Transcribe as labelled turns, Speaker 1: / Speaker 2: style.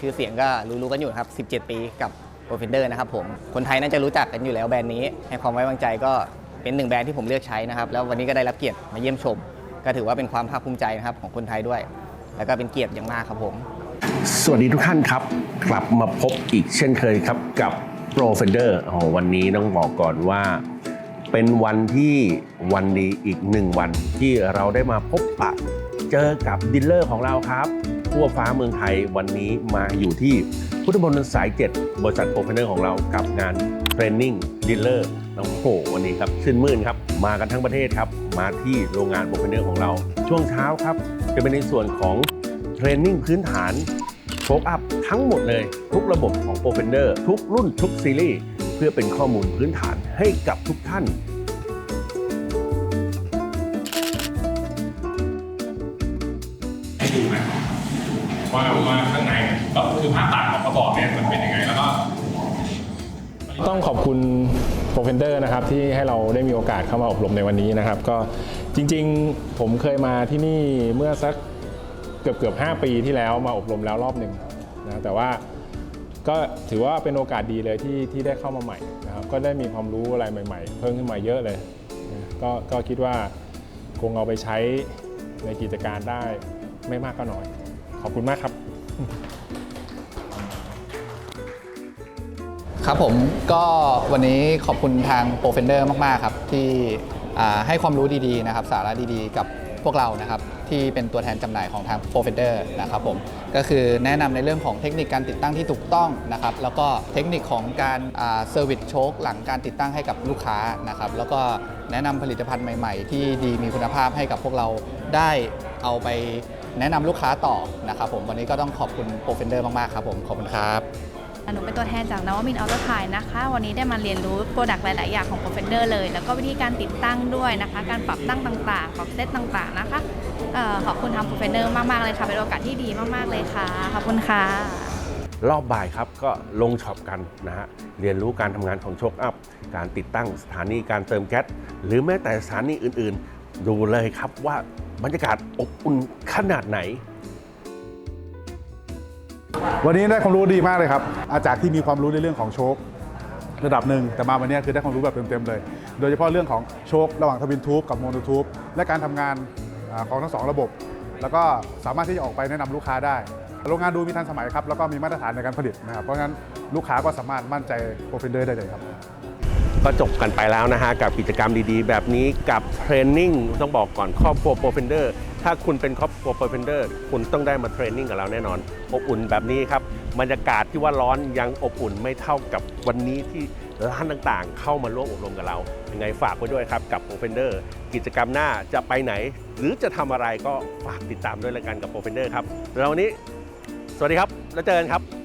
Speaker 1: ชื่อเสียงก็รู้ๆกันอยู่นะครับ 17 ปีกับโปรเฟนเดอร์นะครับผมคนไทยน่าจะรู้จักกันอยู่แล้วแบรนด์นี้ ให้ความไว้วางใจก็เป็นหนึ่งแบรนด์ที่ผมเลือกใช้นะครับ แล้ววันนี้ก็ได้รับเกียรติมาเยี่ยมชม ก็ถือว่าเป็นความภาคภูมิใจนะครับของคนไทยด้วย แล้วก็เป็นเกียรติอย่างมากครับผม
Speaker 2: สวัสดีทุกท่านครับ กลับมาพบอีกเช่นเคยครับกับ Pro Fender โอ้โหวันนี้ต้องบอกก่อนว่า เป็นวันที่วันดีอีกหนึ่งวันที่เราได้มาพบปะ เจอกับดีลเลอร์ของเราครับ ทั่วฟ้าเมืองไทยวันนี้มาอยู่ที่พุทธมณฑลสาย 7 บริษัทโปรเฟนเดอร์ของเรากับงานเทรนนิ่งดีลเลอร์โอ้โหวันนี้ครับชื่นมื่นครับ มากันทั้งประเทศครับ มาที่โรงงานโปรเฟนเดอร์ของเรา ช่วงเช้าครับ จะเป็นในส่วนของเทรนนิ่งพื้นฐานโชคอัพทั้งหมดเลย ทุกระบบของ p r o f e n d e r ทุกรุ่นทุกซีรีส์เพื่อเป็นข้อมูลพื้นฐานให้กับทุกท่าน
Speaker 3: ว่าว่าข้างในก็คือภาพตัดของกระบอกเนี่ยมันเป็นยังไงแล้วก็
Speaker 4: ต้องขอบคุณโปรเฟนเดอร์นะครับที่ให้เราได้มีโอกาสเข้ามาอบรมในวันนี้นะครับ ก็จริงๆผมเคยมาที่นี่เมื่อสักเกือบเกือบ5ปีที่แล้วมาอบรมแล้วรอบหนึ่งนะแต่ว่าก็ถือว่าเป็นโอกาสดีเลยที่ที่ได้เข้ามาใหม่นะครับก็ได้มีความรู้อะไรใหม่ ๆ เพิ่มขึ้นมาเยอะเลยนะก็ก็คิดว่าคงเอาไปใช้ในกิจการได้ไม่มากก็น้อย ขอบคุณมากครับ
Speaker 5: ครับผมก็วันนี้ขอบคุณทางโปรเฟนเดอร์มาก ๆ ครับ ที่ให้ความรู้ดี ๆ นะครับ สาระดีๆ กับพวกเรานะครับ ที่เป็นตัวแทนจำหน่ายของทางโปรเฟนเดอร์นะครับผมก็คือแนะนำในเรื่องของเทคนิคการติดตั้งที่ถูกต้องนะครับ แล้วก็เทคนิคของการเซอร์วิสโชคหลังการติดตั้งให้กับลูกค้านะครับ แล้วก็แนะนำผลิตภัณฑ์ใหม่ ๆ ที่ดีมีคุณภาพให้กับพวกเราได้เอาไป แนะนำลูกค้าต่อนะครับผมวันนี้ก็ต้องขอบคุณโปรเฟนเดอร์มาก ๆ ครับผมขอบคุณครับ
Speaker 6: หนูเป็นตัวแทนจากนวมินออโต้ไทยนะคะ วันนี้ได้มาเรียนรู้โปรดักต์หลาย ๆ อย่างของ Profender เลย แล้วก็วิธีการติดตั้งด้วยนะคะ การปรับตั้งต่างๆ ปรับเซตต่างๆ นะคะเอ่อขอบคุณทาง Profender มาก ๆ เลยค่ะ เป็นโอกาสที่ดีมาก ๆ เลยค่ะ ขอบคุณค่ะ
Speaker 2: รอบบ่ายครับก็ลงช็อปกันนะฮะเรียนรู้การทำงานของโชคอัพ การติดตั้งสถานีการเติมแก๊สหรือแม้แต่สถานีอื่นๆ ดูเลยครับว่า บรรยากาศอบอุ่นขนาดไหน
Speaker 7: วันนี้ได้ความรู้ดีมากเลยครับ อาจากที่มีความรู้ในเรื่องของโชคระดับหนึ่ง แต่มาวันนี้คือได้ความรู้แบบเต็มๆเลย โดยเฉพาะเรื่องของโชคระหว่างทวินทูบกับโมโนทูบและการทำงานของทั้งสองระบบ แล้วก็สามารถที่จะออกไปแนะนำลูกค้าได้ โรงงานดูมีทันสมัยครับ แล้วก็มีมาตรฐานในการผลิตนะครับ เพราะฉะนั้นลูกค้าก็สามารถมั่นใจโปรเฟนเดอร์ได้เลยครับ
Speaker 2: ก็จบกันไปแล้วนะฮะกับกิจกรรมดีๆ แบบนี้กับเทรนนิ่งต้องบอกก่อนครอบครัวโปรเฟนเดอร์ถ้าคุณเป็นครอบครัวโปรเฟนเดอร์คุณต้องได้มาเทรนนิ่งกับเราแน่นอน อบอุ่นแบบนี้ครับบรรยากาศที่ว่าร้อนยังอบอุ่นไม่เท่ากับวันนี้ที่ร้านต่างๆ เข้ามาร่วมอบรมกับเรา ยังไงฝากไว้ด้วยครับกับโปรเฟนเดอร์กิจกรรมหน้าจะไปไหน หรือจะทำอะไรก็ฝากติดตามด้วยแล้วกันกับโปรเฟนเดอร์ครับแล้ววันนี้ สวัสดีครับแล้วเจอกันครับ